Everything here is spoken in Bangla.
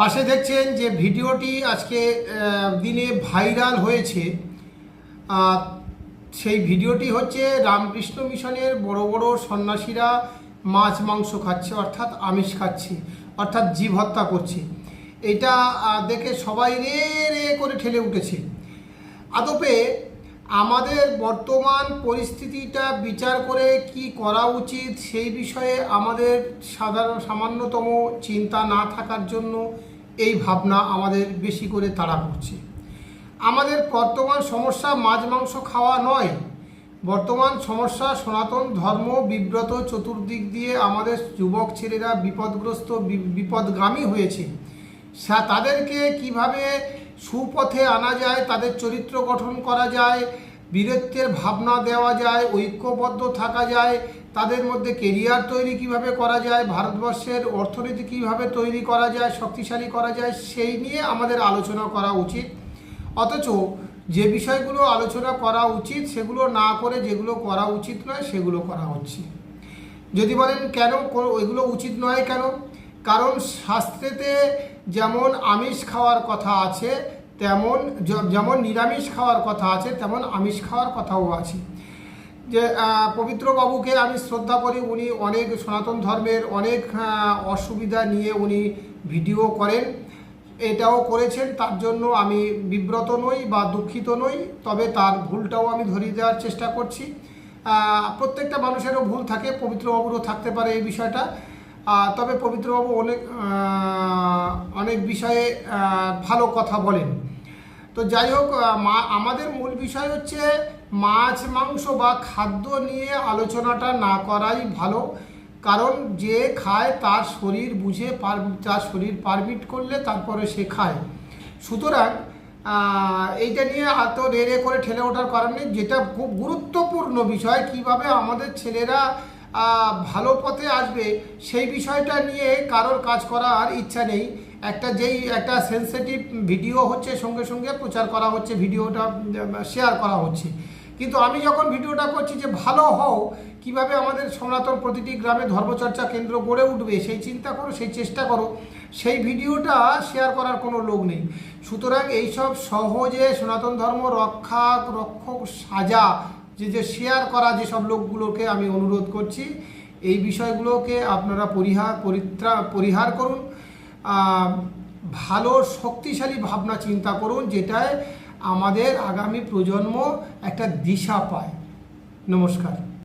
পাশে দেখছেন যে ভিডিওটি আজকে দিনে ভাইরাল হয়েছে। সেই ভিডিওটি হচ্ছে রামকৃষ্ণ মিশনের বড় বড় সন্ন্যাসীরা মাছ, মাংস খাচ্ছে, অর্থাৎ আমিষ খাচ্ছে, অর্থাৎ জীব হত্যা করছে। এটা দেখে সবাই রে রে করে ঠেলে উঠেছে। আদপে আমাদের বর্তমান পরিস্থিতিটা বিচার করে কি করা উচিত সেই বিষয়ে আমাদের সাধারণ, সামান্যতম চিন্তা না থাকার জন্য এই ভাবনা আমাদের বেশি করে তাড়া করছে। আমাদের বর্তমান সমস্যা মাছ, মাংস খাওয়া নয়। বর্তমান সমস্যা সনাতন ধর্ম, বিব্রত চতুর্দিক দিয়ে আমাদের যুবক ছেলেরা বিপদগ্রস্ত বিপদগামী হয়েছে। তাদেরকে কীভাবে সুপথে আনা যায়, তাদের চরিত্র গঠন করা যায়, বীরত্বের ভাবনা দেওয়া যায়, ঐক্যবদ্ধ থাকা যায় তাদের মধ্যে কেরিয়ার তৈরি কীভাবে করা যায়, ভারতবর্ষের অর্থনীতি কীভাবে তৈরি করা যায়, শক্তিশালী করা যায়, সেই নিয়ে আমাদের আলোচনা করা উচিত। অথচ যে বিষয়গুলো আলোচনা করা উচিত, সেগুলো না করে যেগুলো করা উচিত নয়, সেগুলো করা হচ্ছে। যদি বলেন কেন এগুলো উচিত নয় কেন? কারণ শাস্ত্রেতে যেমন আমিষ খাওয়ার কথা আছে, তেমন যেমন নিরামিষ খাওয়ার কথা আছে, তেমন আমিষ খাওয়ার কথাও আছে। যে আহ, পবিত্র বাবুকে আমি শ্রদ্ধা করি। উনি অনেক সনাতন ধর্মের অনেক অসুবিধা নিয়ে উনি ভিডিও করেন। এটাও করেছেন। তার জন্য আমি বিব্রত নই বা দুঃখিত নই। তবে তার ভুলটাও আমি ধরিয়ে দেওয়ার চেষ্টা করছি। প্রত্যেকটা মানুষেরও ভুল থাকে। পবিত্রবাবুরও থাকতে পারে এই বিষয়টা। তবে পবিত্রবাবু অনেক অনেক বিষয়ে ভালো কথা বলেন। তো যাই হোক মা, আমাদের মূল বিষয় হচ্ছে মাছ, মাংস বা খাদ্য নিয়ে আলোচনাটা না করাই ভালো। কারণ যে খায় তার শরীর বুঝে পার, তার শরীর পারমিট করলে তারপরে সে খায়। সুতরাং এইটা নিয়ে এত রে রে করে ঠেলে ওঠার কারণ নেই। যেটা খুব গুরুত্বপূর্ণ বিষয়, কীভাবে আমাদের ছেলেরা ভালো পথে আসবে সেই বিষয়টা নিয়ে কারোর কাজ করার ইচ্ছা নেই। একটা যেই একটা সেন্সিটিভ ভিডিও হচ্ছে, সঙ্গে সঙ্গে প্রচার করা হচ্ছে ভিডিওটা শেয়ার করা হচ্ছে। কিন্তু আমি যখন ভিডিওটা করছি যে ভালো হও, কীভাবে আমাদের সনাতন প্রতিটি গ্রামে ধর্মচর্চা কেন্দ্র গড়ে উঠবে, সেই চিন্তা করো, সেই চেষ্টা করো, সেই ভিডিওটা শেয়ার করার কোনো লোক নেই। সুতরাং এইসব সহজে সনাতন ধর্ম রক্ষা, রক্ষক সাজা, যে যে শেয়ার করা যেসব লোকগুলোকে আমি অনুরোধ করছি, এই বিষয়গুলোকে আপনারা পরিহার পরিত্রা, পরিহার করুন। ভালো শক্তিশালী ভাবনা চিন্তা করুন যেটায় আমাদের আগামী প্রজন্ম একটা দিশা পায়। নমস্কার।